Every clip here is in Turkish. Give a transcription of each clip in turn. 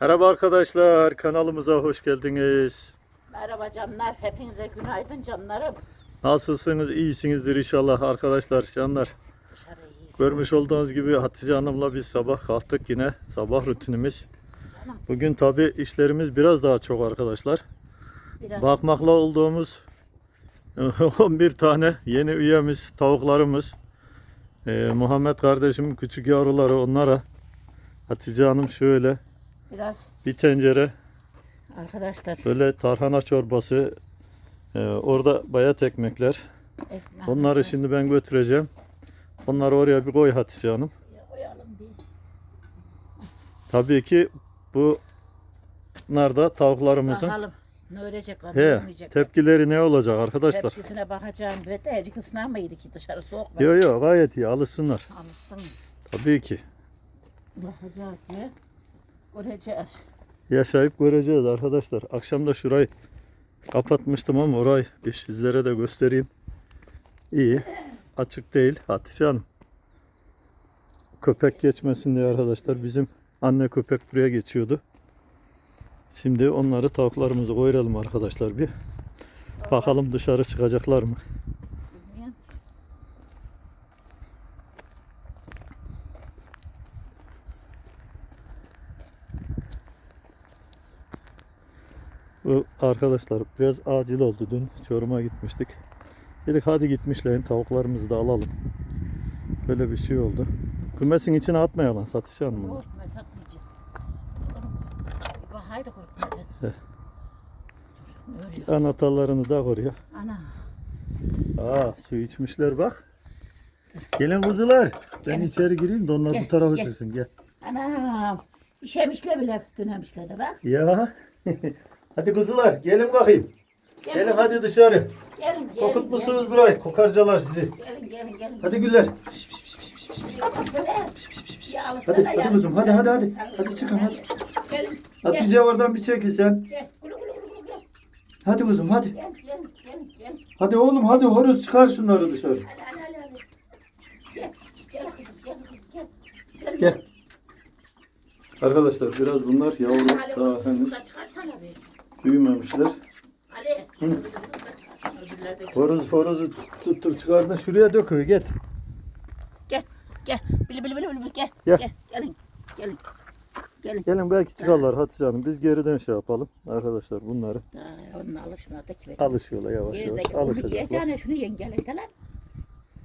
Merhaba arkadaşlar, kanalımıza hoş geldiniz. Merhaba canlar, hepinize günaydın canlarım. Nasılsınız? İyisinizdir inşallah arkadaşlar, canlar. Görmüş olduğunuz gibi Hatice Hanım'la biz sabah kalktık yine. Sabah rutinimiz. Bugün tabi işlerimiz biraz daha çok arkadaşlar. Biraz Bakmakla olduğumuz 11 tane yeni üyemiz, tavuklarımız. Ee, Muhammed kardeşimin küçük yavruları onlara. Hatice Hanım şöyle biraz bir tencere arkadaşlar Böyle tarhana çorbası, e, orada bayat ekmekler. ekmek Onları şimdi ben götüreceğim. Onları oraya bir koy Hatice Hanım. koyalım bir. Tabii ki bu bunlar da tavuklarımızın Bakalım ne örecekler, ne he, yemeyecekler. tepkileri ne olacak arkadaşlar? Tepkisine bakacağım. Ve de ecikisine mıydı ki dışarı soğuk var. Yok yok gayet iyi alışsınlar. Alışsın. Tabii ki. Bakacağız ya. Göreceğiz. Yaşayıp göreceğiz arkadaşlar. Akşam da şurayı kapatmıştım ama orayı bir sizlere de göstereyim. İyi. Açık değil Hatice Hanım. Köpek geçmesin diye arkadaşlar bizim anne köpek buraya geçiyordu. Şimdi onları tavuklarımızı koyalım arkadaşlar bir. Bakalım dışarı çıkacaklar mı? Bilmiyorum. Bu arkadaşlar biraz acil oldu dün Çorum'a gitmiştik. Dedik hadi gitmişlerin tavuklarımızı da alalım. Böyle bir şey oldu. Kümesin içine atmayalım satışa hanım. satmayacağım. Haydi. Öyle. Anahtarlarını da oraya. Ana. Aa su içmişler bak. Gelin kuzular. Ben Gel. içeri gireyim de onlar Gel, bu tarafa gel. çıksın gel. Anam. İşemişler bile dönemişler de bak. Ya. hadi kuzular gelin bakayım. Gelin hadi dışarı. Gelin gelin. Kokut musunuz burayı? Kokarcalar sizi. Gelin gelin gelin. Hadi güller. Hadi, Hadi, hadi kuzum, hadi, hadi, hadi. Hadi çıkın, hadi. Gelin. Hatice oradan bir çekil sen. Gel. Gulu gulu gulu gel. Hadi kuzum hadi. Gel gel gel gel. Hadi oğlum hadi horoz çıkar şunları dışarı. Hadi hadi hadi. hadi. Gel. Gel kızım gel kızım gel. Gel. Gel. Arkadaşlar biraz bunlar yavru daha henüz bunu da çıkarsana bir. Büyümemişler. Ali. De. Horoz horozu tuttum çıkardın şuraya döküyor get. Gel. Gel. Bili bili bili bili gel. Gel. Gel. Gelin. Gelin. Gelin. Gelin belki çıkarlar Hatice Hanım. Biz geriden şey yapalım arkadaşlar bunları. Daha onunla alışmadık. Alışıyorlar yavaş Geride yavaş alışacaklar. yiyeceğine şunu lan.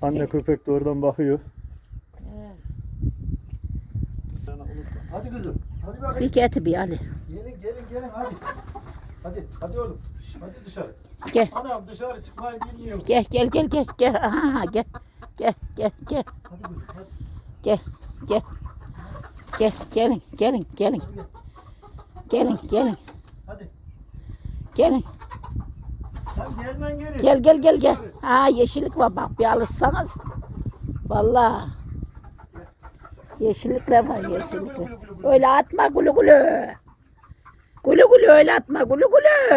Anne köpek de oradan bakıyor. Hadi kızım. Hadi bakayım. Bir getir bir Ali. Gelin gelin gelin hadi. Hadi hadi oğlum. Hadi dışarı. Gel. Anam dışarı çıkmayı bilmiyor. Gel gel gel gel gel. Aha, gel. Gel gel gel. Hadi kızım hadi. Gel gel. Gel gelin gelin gelin. Gelin gelin Hadi. gelin. Sen gelmen geri. Gel gel gel gel. Ha yeşillik var bak bir alırsanız. Vallahi. Yeşillikler var yeşillikler. Öyle atma gulu gulu. Gulu gulu öyle atma gulu gulu.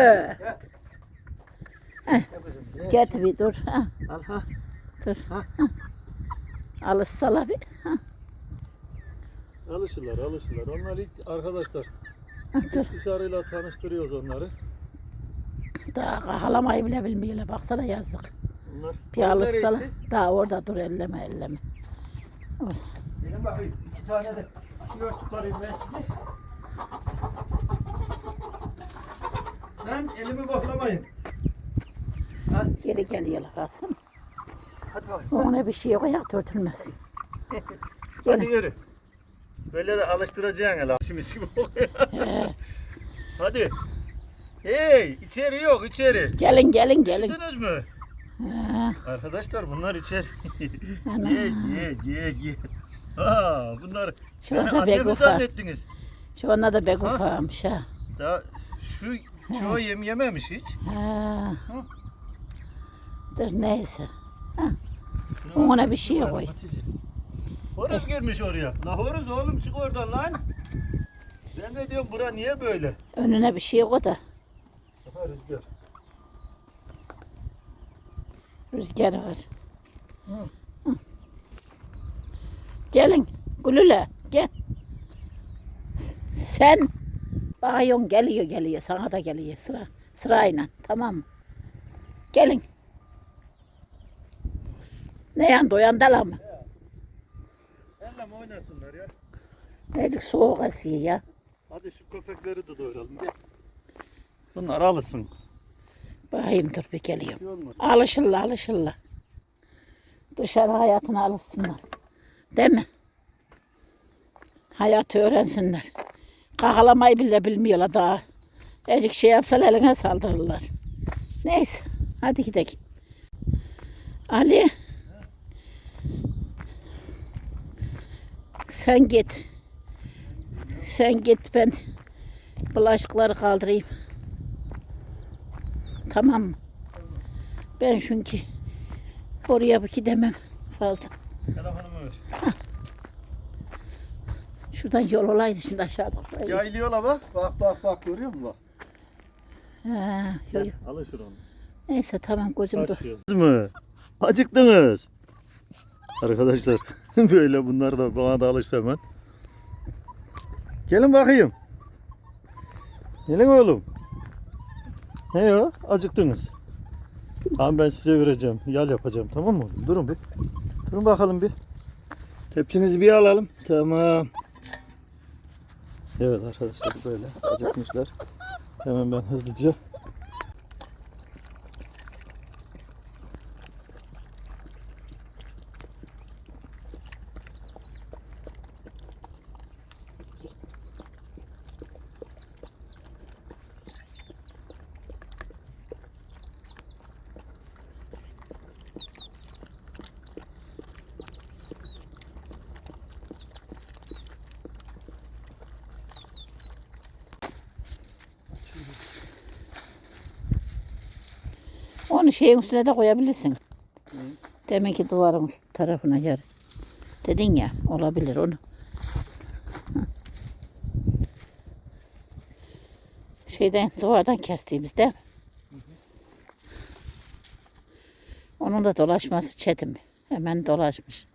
Gel kızım gel. Getir bir dur. Ha, Al ha. dur. Ha. Alışsala bir. Ha, Alışırlar alışırlar. Onlar ilk arkadaşlar. ha, dur. Dışarıyla tanıştırıyoruz onları. Daha kahalamayı bile bilmiyorlar. Baksana yazık. Bunlar. Bir Onlar alışsala. nereye gitti? Daha orada dur elleme elleme. Gelin bakayım. İki tane de tişört çıkarayım ben size. Lan elimi boklamayın. Ha, Geri geliyorlar baksana. hadi bakayım. Ona bir şey yok ayak örtülmesin. Hadi yürü. Böyle de alıştıracaksın hele. Şimdi gibi oluyor. Hadi. Hey içeri yok içeri. Gelin gelin gelin. Üşüdünüz mü? Ha, Arkadaşlar bunlar içeri. Ana. ye ye ye ye. Ha bunlar Şu beni anne mi zannettiniz? Şu anda da pek Ha? ufakmış ha. Daha şu çoğu yem yememiş hiç. Ha. Hı. Dur neyse. Ona bir şey koy. Horoz girmiş oraya. La horoz oğlum çık oradan lan. Ben de diyorum bura niye böyle? Önüne bir şey koy da. Aha rüzgar. Rüzgar var. Hı. Gelin. Gülüle. Gel. Sen Bakıyorsun geliyor geliyor. Sana da geliyor sıra. Sırayla tamam mı? Gelin. Ne yan doyan dala mı? Elle mi oynasınlar ya? Azıcık soğuk esiyor ya. Hadi şu köpekleri de doyuralım gel. Bunlar alışsın. Bakayım dur bir geliyorum. Alışırlar alışırlar. Dışarı hayatına alışsınlar. Değil mi? Hayatı öğrensinler. Kakalamayı bile bilmiyorlar daha. Azıcık şey yapsalar eline saldırırlar. Neyse hadi gidelim. Ali. Sen git. Sen git ben bulaşıkları kaldırayım. Tamam mı? Ben çünkü oraya bir gidemem fazla. Telefonumu ver. Şuradan yol olaydı şimdi aşağıda. şuraya. Yaylıyorlar bak. Bak bak bak görüyor musun bak? Ha, yok. Alışır onu. Neyse tamam gözüm dur. Mı? Acıktınız. Arkadaşlar böyle bunlar da bana da alıştı hemen. Gelin bakayım. Gelin oğlum. Ne o? Acıktınız. Tamam ben size vereceğim. Yal yapacağım tamam mı? oğlum? Durun bir. Durun bakalım bir. Tepsinizi bir alalım. Tamam. Evet arkadaşlar böyle acıkmışlar. Hemen ben hızlıca Onu şeyin üstüne de koyabilirsin. Demek ki duvarın tarafına yer. Dedin ya olabilir onu. Hı. Şeyden duvardan kestiğimizde onun da dolaşması çetin. Hemen dolaşmış.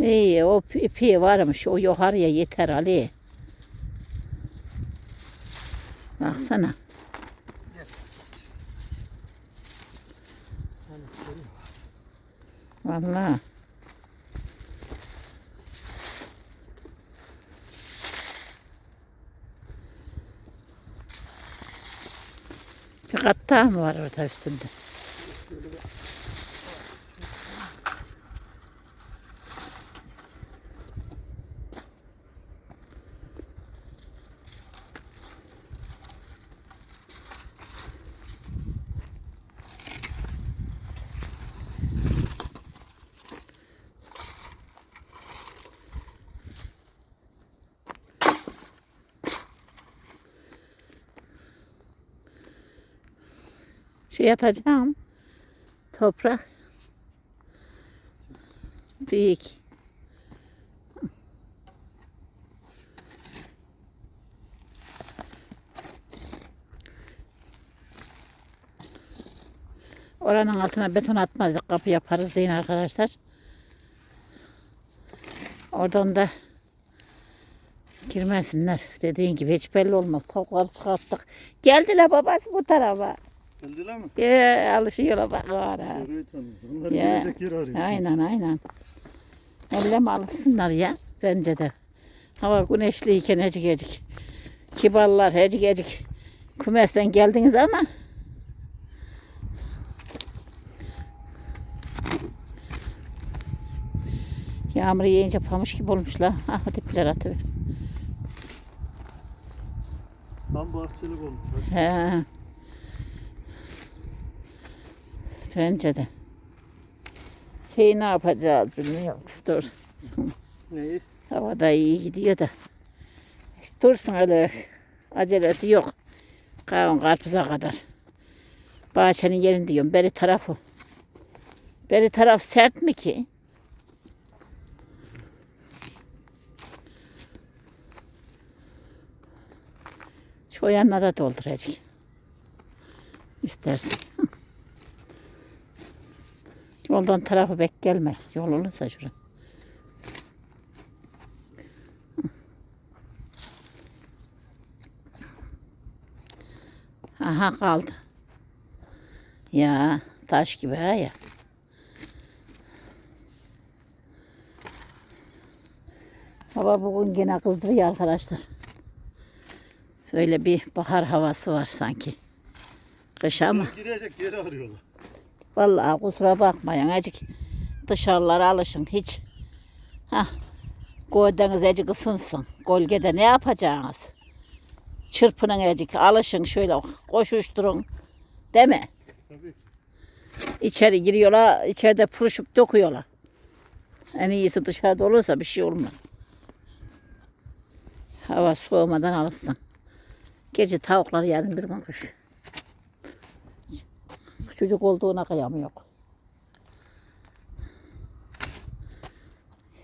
İyi o ipi varmış. O yukarıya yeter Ali. Baksana. Vallahi. Bir kat daha mı var orada üstünde? Şey yapacağım. Toprak. Büyük. Oranın altına beton atmadık. Kapı yaparız deyin arkadaşlar. Oradan da girmesinler. Dediğin gibi hiç belli olmaz. Tavukları çıkarttık. Geldiler babası bu tarafa. Geldiler mi? Ya alışıyorlar bak tanıyoruz. Onlar Ya, gelecek yer arıyor. Aynen aynen. Elleme alışsınlar ya bence de. Hava güneşliyken ecik ecik. Kibarlar ecik ecik. Kümesten geldiniz ama Yağmur yiyince pamuç gibi olmuşlar. Ah dipler atıver. Tam bahçelik olmuş. He. Bence de. Şey ne yapacağız bilmiyorum. Dur. Neyi? Hava da iyi gidiyor da. Dursun öyle. Acelesi yok. Kavun karpuza kadar. Bahçenin yerini diyorum. Beri tarafı. Beri taraf sert mi ki? Şu yanına da dolduracak. İstersen. Yoldan tarafı bek gelme. Yol olursa şuraya. Aha kaldı. Ya taş gibi ha ya. Hava bugün gene kızdırıyor arkadaşlar. Öyle bir bahar havası var sanki. Kış ama. Girecek yeri arıyorlar. Vallahi kusura bakmayın acık dışarılara alışın hiç. Hah. Gövdeniz acık ısınsın. Gölgede ne yapacaksınız? Çırpının acık alışın şöyle koşuşturun. Değil mi? Tabii. İçeri giriyorlar, içeride pırışıp döküyorlar. En iyisi dışarıda olursa bir şey olmaz. Hava soğumadan alışsın. Gece tavuklar yarın bir gün kış. Çocuk olduğuna kıyam yok.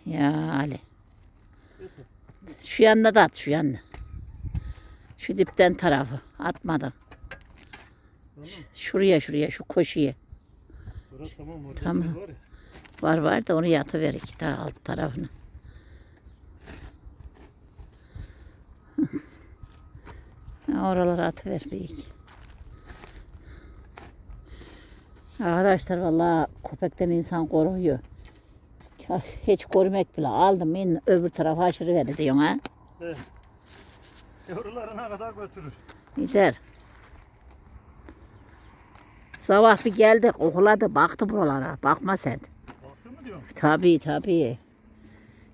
Ya Ali. Şu yanına da at şu yanına. Şu dipten tarafı atmadım. Şuraya şuraya şu koşuya. Burası tamam orada Tamam. var ya. Var var da onu yatıver iki daha alt tarafını. Oralara atıver bir iki. Arkadaşlar vallahi köpekten insan koruyor. Ya Hiç korumak bile aldım in öbür tarafa aşırı ver diyorsun ha. Evet. Yavrularına kadar götürür. Gider. Sabah bir geldi okuladı baktı buralara. Bakma sen. Baktın mı diyorum? Tabii tabii.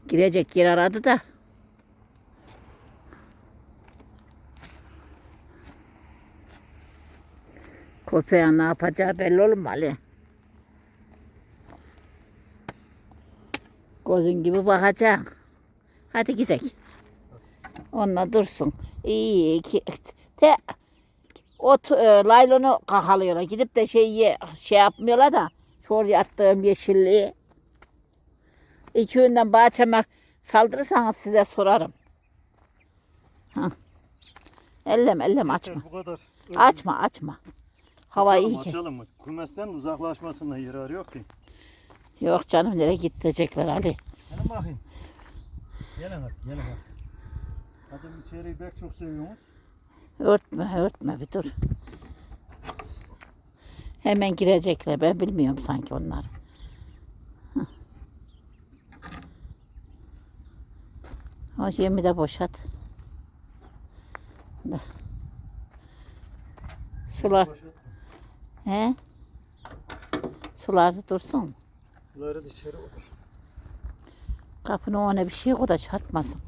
Girecek yer aradı da. Köpeğin ne yapacağı belli Ali? Gözün gibi bakacaksın. Hadi gidelim. Onunla dursun. İyi ki te, o t- e, laylonu kakalıyorlar. Gidip de şey ye- şey yapmıyorlar da şu oraya attığım yeşilliği. İki günden bahçeme saldırırsanız size sorarım. Ha. Ellem ellem açma. Bu kadar. Açma açma. Hava Açalım, iyi ki. Açalım mı? Kümesten uzaklaşmasına yararı yok ki. Yok canım nereye gidecekler Ali. Gelin bakayım. Gelin hadi gelin hadi. Hadi içeriği pek çok seviyorsunuz. Örtme örtme bir dur. Hemen girecekler ben bilmiyorum sanki onlar. O yemi de boşalt. Da. Sular. He? Sular da dursun. Bunları da içeri olur. Kapının ona bir şey o da çarpmasın.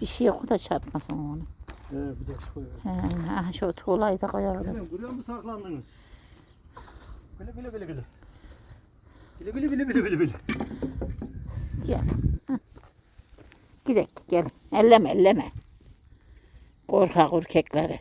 Bir şey o da çarpmasın onu. He bir de koy. He, ha, şu tuğlayı da koyarız. Buraya mı saklandınız? Bile bile bile bile. Bile bile bile bile bile bile. Gel. Gidek gel. Elleme elleme. Korkak erkekleri.